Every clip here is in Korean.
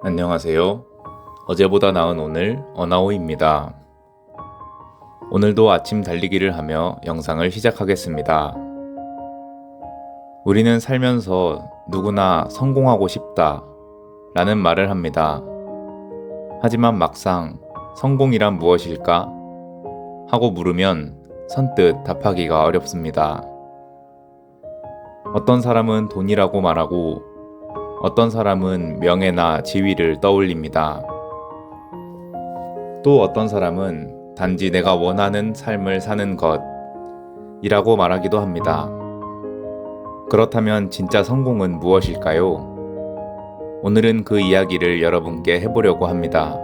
안녕하세요. 어제보다 나은 오늘 어나오입니다. 오늘도 아침 달리기를 하며 영상을 시작하겠습니다. 우리는 살면서 누구나 성공하고 싶다 라는 말을 합니다. 하지만 막상 성공이란 무엇일까? 하고 물으면 선뜻 답하기가 어렵습니다. 어떤 사람은 돈이라고 말하고 어떤 사람은 명예나 지위를 떠올립니다. 또 어떤 사람은 단지 내가 원하는 삶을 사는 것이라고 말하기도 합니다. 그렇다면 진짜 성공은 무엇일까요? 오늘은 그 이야기를 여러분께 해보려고 합니다.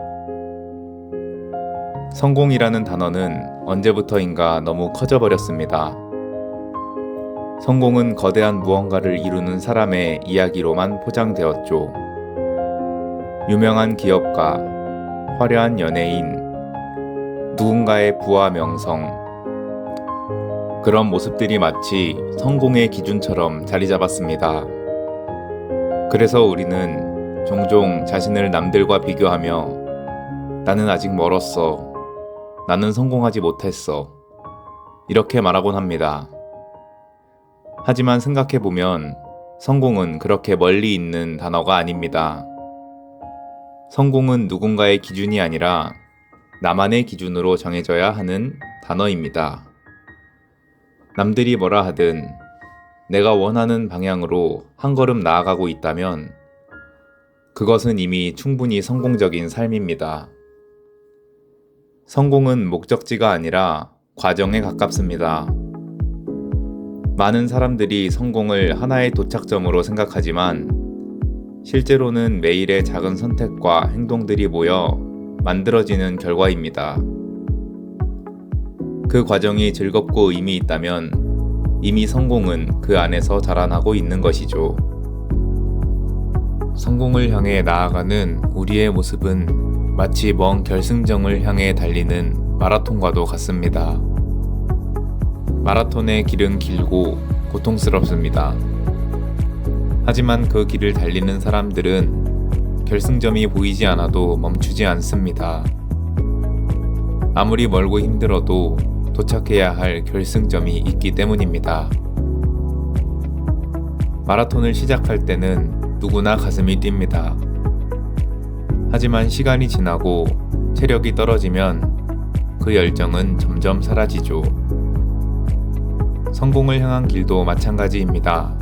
성공이라는 단어는 언제부터인가 너무 커져버렸습니다. 성공은 거대한 무언가를 이루는 사람의 이야기로만 포장되었죠. 유명한 기업가, 화려한 연예인, 누군가의 부와 명성. 그런 모습들이 마치 성공의 기준처럼 자리 잡았습니다. 그래서 우리는 종종 자신을 남들과 비교하며 나는 아직 멀었어. 나는 성공하지 못했어. 이렇게 말하곤 합니다. 하지만 생각해보면 성공은 그렇게 멀리 있는 단어가 아닙니다. 성공은 누군가의 기준이 아니라 나만의 기준으로 정해져야 하는 단어입니다. 남들이 뭐라 하든 내가 원하는 방향으로 한 걸음 나아가고 있다면 그것은 이미 충분히 성공적인 삶입니다. 성공은 목적지가 아니라 과정에 가깝습니다. 많은 사람들이 성공을 하나의 도착점으로 생각하지만 실제로는 매일의 작은 선택과 행동들이 모여 만들어지는 결과입니다. 그 과정이 즐겁고 의미 있다면 이미 성공은 그 안에서 자라나고 있는 것이죠. 성공을 향해 나아가는 우리의 모습은 마치 먼 결승점을 향해 달리는 마라톤과도 같습니다. 마라톤의 길은 길고 고통스럽습니다. 하지만 그 길을 달리는 사람들은 결승점이 보이지 않아도 멈추지 않습니다. 아무리 멀고 힘들어도 도착해야 할 결승점이 있기 때문입니다. 마라톤을 시작할 때는 누구나 가슴이 뜁니다. 하지만 시간이 지나고 체력이 떨어지면 그 열정은 점점 사라지죠. 성공을 향한 길도 마찬가지입니다.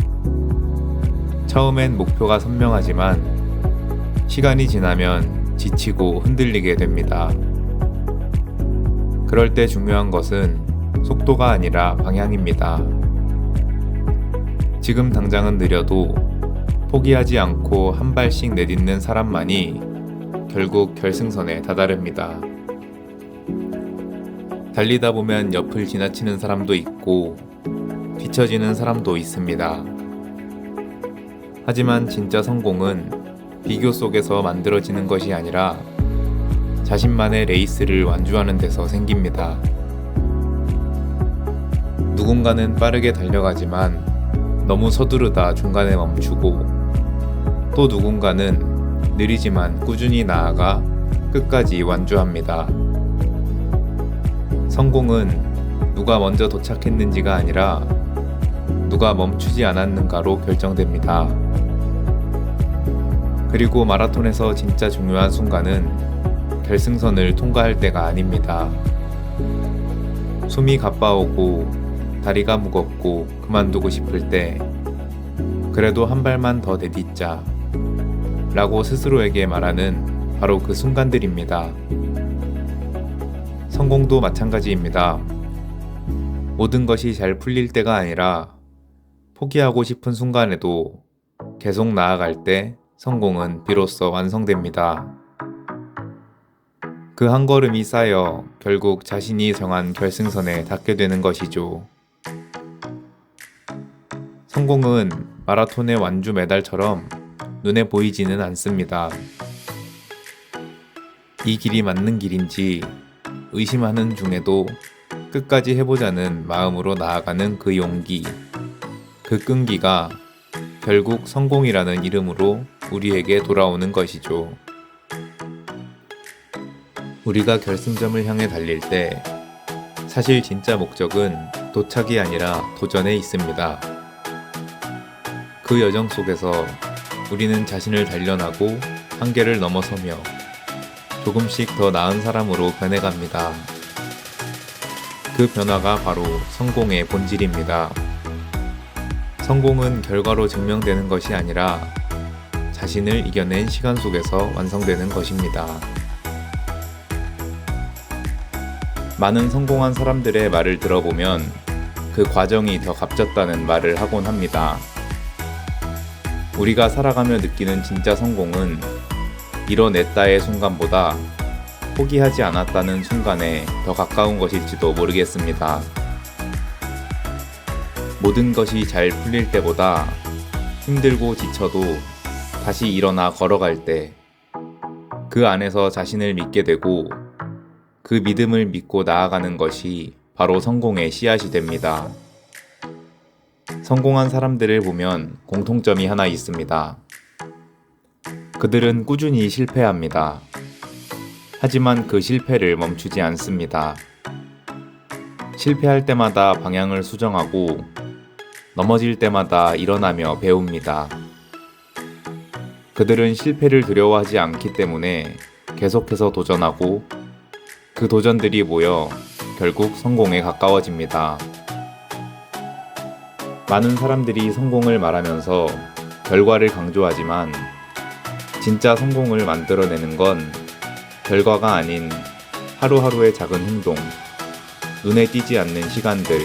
처음엔 목표가 선명하지만 시간이 지나면 지치고 흔들리게 됩니다. 그럴 때 중요한 것은 속도가 아니라 방향입니다. 지금 당장은 느려도 포기하지 않고 한 발씩 내딛는 사람만이 결국 결승선에 다다릅니다. 달리다 보면 옆을 지나치는 사람도 있고 뒤처지는 사람도 있습니다. 하지만 진짜 성공은 비교 속에서 만들어지는 것이 아니라 자신만의 레이스를 완주하는 데서 생깁니다. 누군가는 빠르게 달려가지만 너무 서두르다 중간에 멈추고 또 누군가는 느리지만 꾸준히 나아가 끝까지 완주합니다. 성공은 누가 먼저 도착했는지가 아니라 누가 멈추지 않았는가로 결정됩니다. 그리고 마라톤에서 진짜 중요한 순간은 결승선을 통과할 때가 아닙니다. 숨이 가빠오고 다리가 무겁고 그만두고 싶을 때 그래도 한 발만 더 내딛자 라고 스스로에게 말하는 바로 그 순간들입니다. 성공도 마찬가지입니다. 모든 것이 잘 풀릴 때가 아니라 포기하고 싶은 순간에도 계속 나아갈 때 성공은 비로소 완성됩니다. 그 한 걸음이 쌓여 결국 자신이 정한 결승선에 닿게 되는 것이죠. 성공은 마라톤의 완주 메달처럼 눈에 보이지는 않습니다. 이 길이 맞는 길인지 의심하는 중에도 끝까지 해보자는 마음으로 나아가는 그 용기, 그 끈기가 결국 성공이라는 이름으로 우리에게 돌아오는 것이죠. 우리가 결승점을 향해 달릴 때 사실 진짜 목적은 도착이 아니라 도전에 있습니다. 그 여정 속에서 우리는 자신을 단련하고 한계를 넘어서며 조금씩 더 나은 사람으로 변해갑니다. 그 변화가 바로 성공의 본질입니다. 성공은 결과로 증명되는 것이 아니라 자신을 이겨낸 시간 속에서 완성되는 것입니다. 많은 성공한 사람들의 말을 들어보면 그 과정이 더 값졌다는 말을 하곤 합니다. 우리가 살아가며 느끼는 진짜 성공은 이뤄냈다의 순간보다 포기하지 않았다는 순간에 더 가까운 것일지도 모르겠습니다. 모든 것이 잘 풀릴 때보다 힘들고 지쳐도 다시 일어나 걸어갈 때 그 안에서 자신을 믿게 되고 그 믿음을 믿고 나아가는 것이 바로 성공의 씨앗이 됩니다. 성공한 사람들을 보면 공통점이 하나 있습니다. 그들은 꾸준히 실패합니다. 하지만 그 실패를 멈추지 않습니다. 실패할 때마다 방향을 수정하고 넘어질 때마다 일어나며 배웁니다. 그들은 실패를 두려워하지 않기 때문에 계속해서 도전하고 그 도전들이 모여 결국 성공에 가까워집니다. 많은 사람들이 성공을 말하면서 결과를 강조하지만 진짜 성공을 만들어내는 건 결과가 아닌 하루하루의 작은 행동, 눈에 띄지 않는 시간들,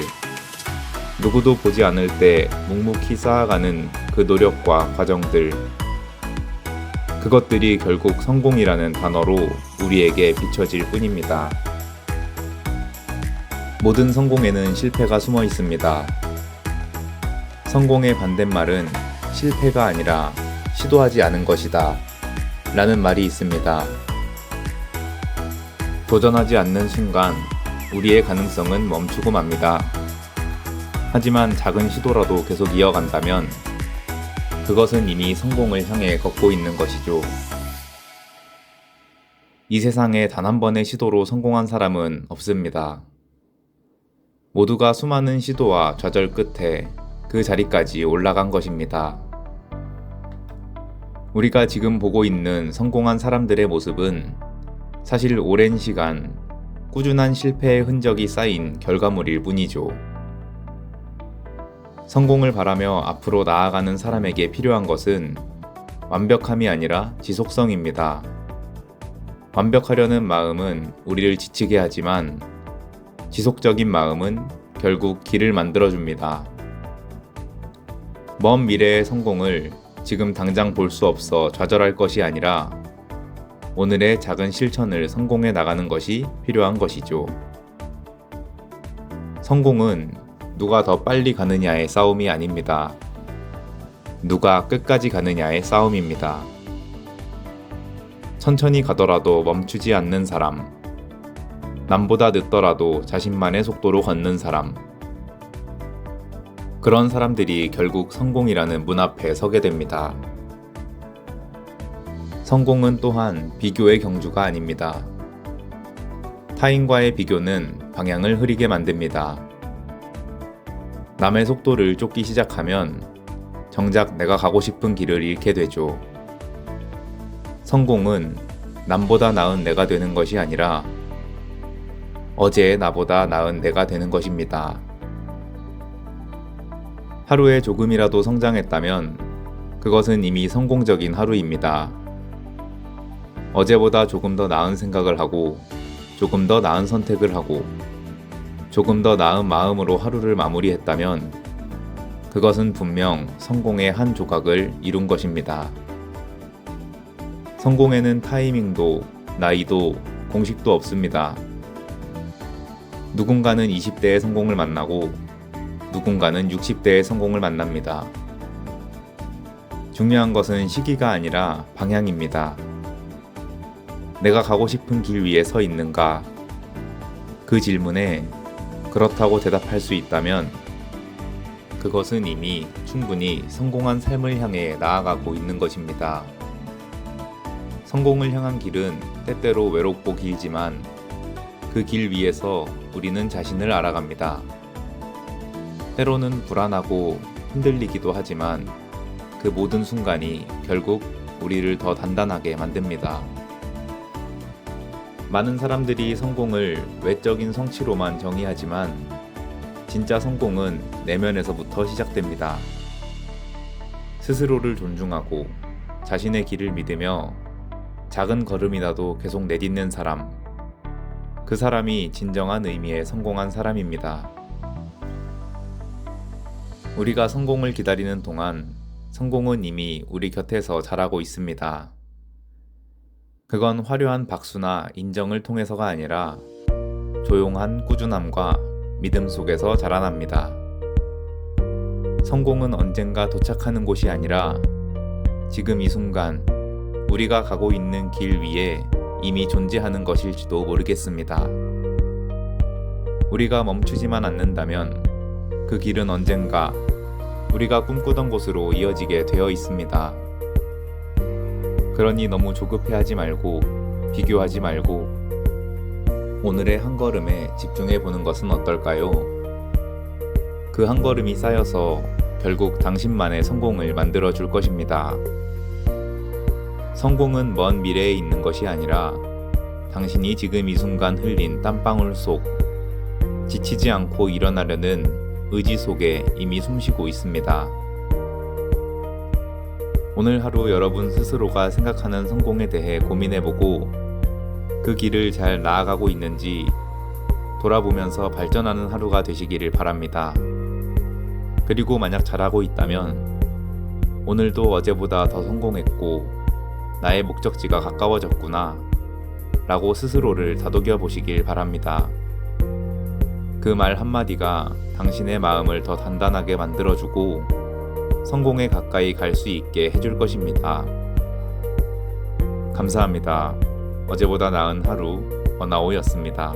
누구도 보지 않을 때 묵묵히 쌓아가는 그 노력과 과정들, 그것들이 결국 성공이라는 단어로 우리에게 비춰질 뿐입니다. 모든 성공에는 실패가 숨어 있습니다. 성공의 반대말은 실패가 아니라 시도하지 않은 것이다. 라는 말이 있습니다. 도전하지 않는 순간 우리의 가능성은 멈추고 맙니다. 하지만 작은 시도라도 계속 이어간다면 그것은 이미 성공을 향해 걷고 있는 것이죠. 이 세상에 단 한 번의 시도로 성공한 사람은 없습니다. 모두가 수많은 시도와 좌절 끝에 그 자리까지 올라간 것입니다. 우리가 지금 보고 있는 성공한 사람들의 모습은 사실 오랜 시간 꾸준한 실패의 흔적이 쌓인 결과물일 뿐이죠. 성공을 바라며 앞으로 나아가는 사람에게 필요한 것은 완벽함이 아니라 지속성입니다. 완벽하려는 마음은 우리를 지치게 하지만 지속적인 마음은 결국 길을 만들어줍니다. 먼 미래의 성공을 지금 당장 볼 수 없어 좌절할 것이 아니라 오늘의 작은 실천을 성공해 나가는 것이 필요한 것이죠. 성공은 누가 더 빨리 가느냐의 싸움이 아닙니다. 누가 끝까지 가느냐의 싸움입니다. 천천히 가더라도 멈추지 않는 사람. 남보다 늦더라도 자신만의 속도로 걷는 사람. 그런 사람들이 결국 성공이라는 문 앞에 서게 됩니다. 성공은 또한 비교의 경주가 아닙니다. 타인과의 비교는 방향을 흐리게 만듭니다. 남의 속도를 쫓기 시작하면 정작 내가 가고 싶은 길을 잃게 되죠. 성공은 남보다 나은 내가 되는 것이 아니라 어제의 나보다 나은 내가 되는 것입니다. 하루에 조금이라도 성장했다면 그것은 이미 성공적인 하루입니다. 어제보다 조금 더 나은 생각을 하고 조금 더 나은 선택을 하고 조금 더 나은 마음으로 하루를 마무리했다면 그것은 분명 성공의 한 조각을 이룬 것입니다. 성공에는 타이밍도 나이도 공식도 없습니다. 누군가는 20대의 성공을 만나고 누군가는 60대의 성공을 만납니다. 중요한 것은 시기가 아니라 방향입니다. 내가 가고 싶은 길 위에 서 있는가? 그 질문에 그렇다고 대답할 수 있다면 그것은 이미 충분히 성공한 삶을 향해 나아가고 있는 것입니다. 성공을 향한 길은 때때로 외롭고 길지만 그 길 위에서 우리는 자신을 알아갑니다. 때로는 불안하고 흔들리기도 하지만 그 모든 순간이 결국 우리를 더 단단하게 만듭니다. 많은 사람들이 성공을 외적인 성취로만 정의하지만 진짜 성공은 내면에서부터 시작됩니다. 스스로를 존중하고 자신의 길을 믿으며 작은 걸음이라도 계속 내딛는 사람. 그 사람이 진정한 의미의 성공한 사람입니다. 우리가 성공을 기다리는 동안 성공은 이미 우리 곁에서 자라고 있습니다. 그건 화려한 박수나 인정을 통해서가 아니라 조용한 꾸준함과 믿음 속에서 자라납니다. 성공은 언젠가 도착하는 곳이 아니라 지금 이 순간 우리가 가고 있는 길 위에 이미 존재하는 것일지도 모르겠습니다. 우리가 멈추지만 않는다면 그 길은 언젠가 우리가 꿈꾸던 곳으로 이어지게 되어 있습니다. 그러니 너무 조급해하지 말고 비교하지 말고 오늘의 한 걸음에 집중해 보는 것은 어떨까요? 그 한 걸음이 쌓여서 결국 당신만의 성공을 만들어 줄 것입니다. 성공은 먼 미래에 있는 것이 아니라 당신이 지금 이 순간 흘린 땀방울 속 지치지 않고 일어나려는 의지 속에 이미 숨쉬고 있습니다. 오늘 하루 여러분 스스로가 생각하는 성공에 대해 고민해보고 그 길을 잘 나아가고 있는지 돌아보면서 발전하는 하루가 되시기를 바랍니다. 그리고 만약 잘하고 있다면 오늘도 어제보다 더 성공했고 나의 목적지가 가까워졌구나 라고 스스로를 다독여 보시길 바랍니다. 그 말 한마디가 당신의 마음을 더 단단하게 만들어주고 성공에 가까이 갈 수 있게 해줄 것입니다. 감사합니다. 어제보다 나은 하루, 어나오였습니다.